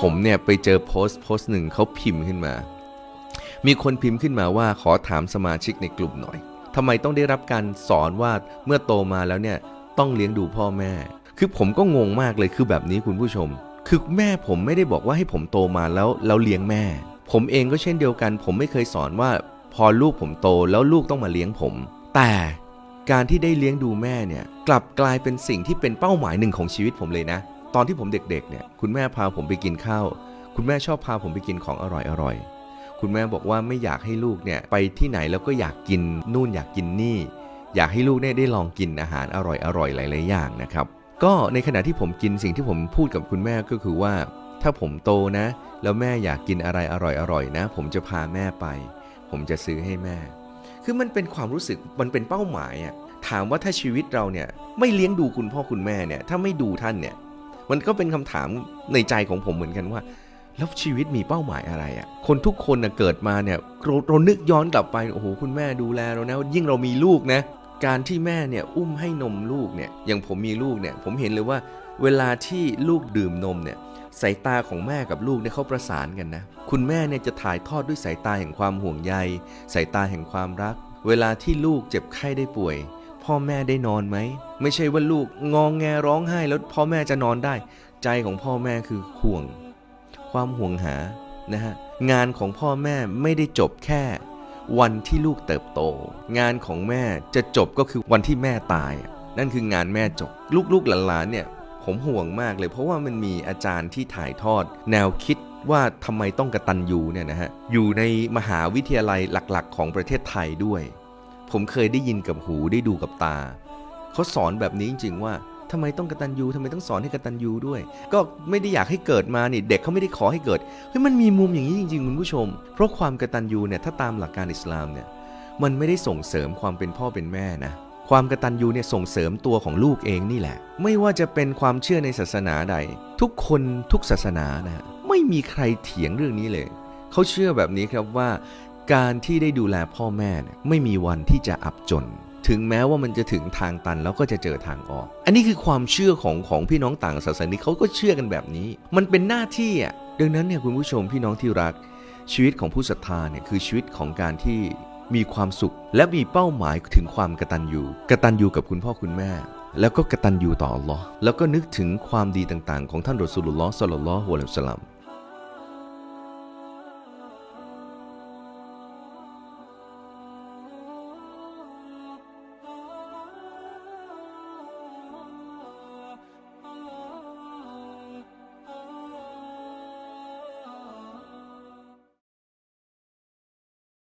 ผมเนี่ยไปเจอโพสต์โพสต์หนึ่งเขาพิมพ์ขึ้นมา มีคนพิมพ์ขึ้นมาว่าขอถามสมาชิกในกลุ่มหน่อยทำไมต้องได้รับการสอนว่าเมื่อโตมาแล้วเนี่ยต้องเลี้ยงดูพ่อแม่ คือผมก็งงมากเลยคือแบบนี้คุณผู้ชม คือแม่ผมไม่ได้บอกว่าให้ผมโตมาแล้วแล้วเลี้ยงแม่ ผมเองก็เช่นเดียวกัน ผมไม่เคยสอนว่า พอลูกผมโตแล้วลูกต้องมาเลี้ยงผม แต่การที่ได้เลี้ยงดูแม่เนี่ยกลับกลายเป็นสิ่งที่เป็นเป้าหมายหนึ่งของชีวิตผมเลยนะ ตอนที่ผมเด็กๆเนี่ยคุณแม่พาผมไปกินข้าว คุณแม่ชอบพาผมไปกินของอร่อยๆคุณแม่บอกว่าไม่อยากให้ลูกเนี่ยไปที่ไหนแล้วก็อยากกินนู่นอยากกินนี่ อยากให้ลูกเนี่ยได้ลองกินอาหารอร่อยๆหลายๆอย่างนะครับก็ในขณะที่ผมกินสิ่งที่ผมพูดกับคุณแม่ก็คือว่า ถ้าผมโตนะ แล้วแม่อยากกินอะไรอร่อยๆนะ ผมจะพาแม่ไป ผมจะซื้อให้แม่ คือมันเป็นความรู้สึกมันเป็นเป้าหมายอะถามว่าถ้าชีวิตเราเนี่ยไม่เลี้ยงดูคุณพ่อคุณแม่เนี่ยถ้าไม่ดูท่านเนี่ย มันก็เป็นคำถามในใจของผมเหมือนกันว่า แล้วชีวิตมีเป้าหมายอะไรอะ่ะ คนทุกคนนะเกิดมาเนี่ยเราเรานึกย้อนกลับไปโอ้โหคุณแม่ดูแลเรานะยิ่งเรามีลูกนะ การที่แม่เนี่ยอุ้มให้นมลูกเนี่ยอย่างผมมีลูกเนี่ยผมเห็นเลยว่าเวลาที่ลูกดื่มนมเนี่ยสายตาของแม่กับลูกเนี่ยเขาประสานกันนะ คุณแม่เนี่ยจะถ่ายทอดด้วยสายตาแห่งความห่วงใย สายตาแห่งความรัก เวลาที่ลูกเจ็บไข้ได้ป่วย พ่อแม่ได้นอนไหม ไม่ใช่ว่าลูกงองแงร้องไห้แล้วพ่อแม่จะนอนได้ ใจของพ่อแม่คือห่วง ความห่วงหานะฮะงานของพ่อแม่ไม่ได้จบแค่ วันที่ลูกเติบโต งานของแม่จะจบก็คือวันที่แม่ตาย นั่นคืองานแม่จบ ลูกๆหลานๆเนี่ยผมห่วงมากเลยเพราะว่ามันมีอาจารย์ที่ถ่ายทอด แนวคิดว่าทำไมต้องกระตันยูเนี่ยนะฮะอยู่ในมหาวิทยาลัยหลักๆ ของประเทศไทยด้วย ผมเคยได้ยินกับหูได้ดูกับตา เขาสอนแบบนี้จริง ๆ ว่าทำไมต้องกระตัญญูทำไมต้องสอนให้กระตัญญูด้วย ก็ไม่ได้อยากให้เกิดมานี่เด็กเขาไม่ได้ขอให้เกิดเฮ้ยมันมีมุมอย่างนี้จริงๆคุณผู้ชม เพราะความกระตัญญูเนี่ยถ้าตามหลักการอิสลามเนี่ยมันไม่ได้ส่งเสริมความเป็นพ่อเป็นแม่นะความกระตัญญูเนี่ยส่งเสริมตัวของลูกเองนี่แหละ ไม่ว่าจะเป็นความเชื่อในศาสนาใด ทุกคนทุกศาสนานะไม่มีใครเถียงเรื่องนี้เลย เขาเชื่อแบบนี้ครับว่า การที่ได้ดูแลพ่อแม่เนี่ยไม่มีวันที่จะอับจน ถึงแม้ว่ามันจะถึงทางตันแล้วก็จะเจอทางออก อันนี้คือความเชื่อของของพี่น้องต่างศาสนาเขาก็เชื่อกันแบบนี้ มันเป็นหน้าที่อะดังนั้นเนี่ยคุณผู้ชมพี่น้องที่รัก ชีวิตของผู้ศรัทธาเนี่ยคือชีวิตของการที่มีความสุข และมีเป้าหมายถึงความกตัญญูกตัญญูกับคุณพ่อคุณแม่ แล้วก็กตัญญูต่ออัลลอฮ์แล้วก็นึกถึงความดีต่างๆ ของท่านรอสูลุลลอฮ์ศ็อลลัลลอฮุอะลัยฮิวะสัลลัม